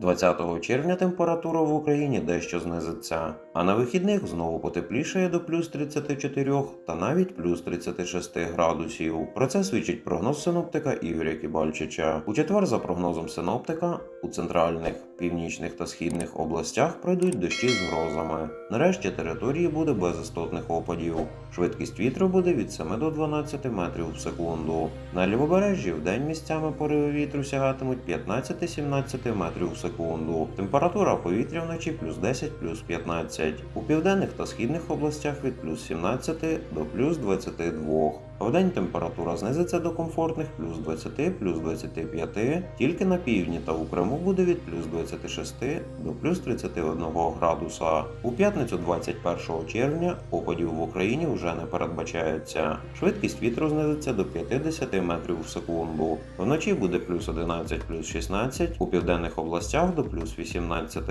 20 червня температура в Україні дещо знизиться, а на вихідних знову потеплішає до плюс 34 та навіть плюс 36 градусів. Про це свідчить прогноз синоптика Ігоря Кібальчича. У четвер, за прогнозом синоптика, у центральних, північних та східних областях пройдуть дощі з грозами. Нарешті території буде без істотних опадів. Швидкість вітру буде від 7 до 12 метрів в секунду. На лівобережжі в день місцями пориви вітру сягатимуть 15-17 метрів в секунду. Температура повітря вночі плюс 10 плюс 15. У південних та східних областях від плюс 17 до плюс 22. Вдень температура знизиться до комфортних плюс 20 плюс 25, тільки на півдні та у Криму буде від плюс 26 до плюс 31 градуса. У п'ятницю 21 червня опадів в Україні вже не передбачається. Швидкість вітру знизиться до 50 метрів в секунду. Вночі буде плюс 11 плюс 16, у південних областях до плюс 18.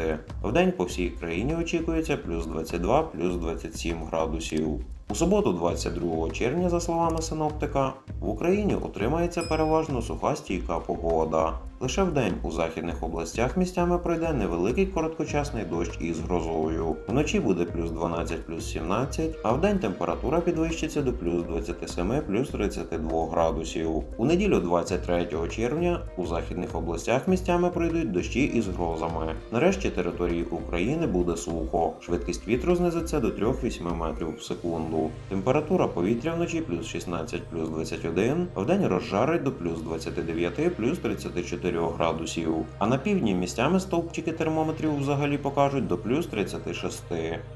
Вдень по всій країні очікується плюс 22 плюс 27 градусів. У суботу, 22 червня, за словами синоптика, в Україні отримається переважно суха стійка погода. Лише вдень у західних областях місцями пройде невеликий короткочасний дощ із грозою. Вночі буде плюс 12 плюс 17, а вдень температура підвищиться до плюс 27 плюс 32 градусів. У неділю 23 червня у західних областях місцями пройдуть дощі із грозами. Нарешті території України буде сухо. Швидкість вітру знизиться до 3-8 метрів в секунду. Температура повітря вночі плюс 16 плюс 21, вдень розжарить до плюс 29 плюс 34 градусів. А на півдні місцями стовпчики термометрів взагалі покажуть до плюс 36.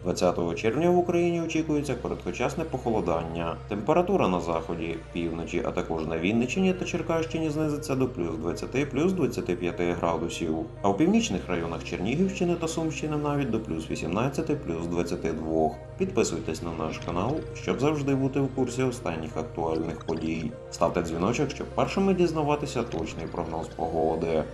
20 червня в Україні очікується короткочасне похолодання. Температура на заході, півночі, а також на Вінниччині та Черкащині знизиться до плюс 20 плюс 25 градусів. А у північних районах Чернігівщини та Сумщини навіть до плюс 18 плюс 22. Підписуйтесь на наш канал, щоб завжди бути в курсі останніх актуальних подій. Ставте дзвіночок, щоб першими дізнаватися точний прогноз погоди. og there.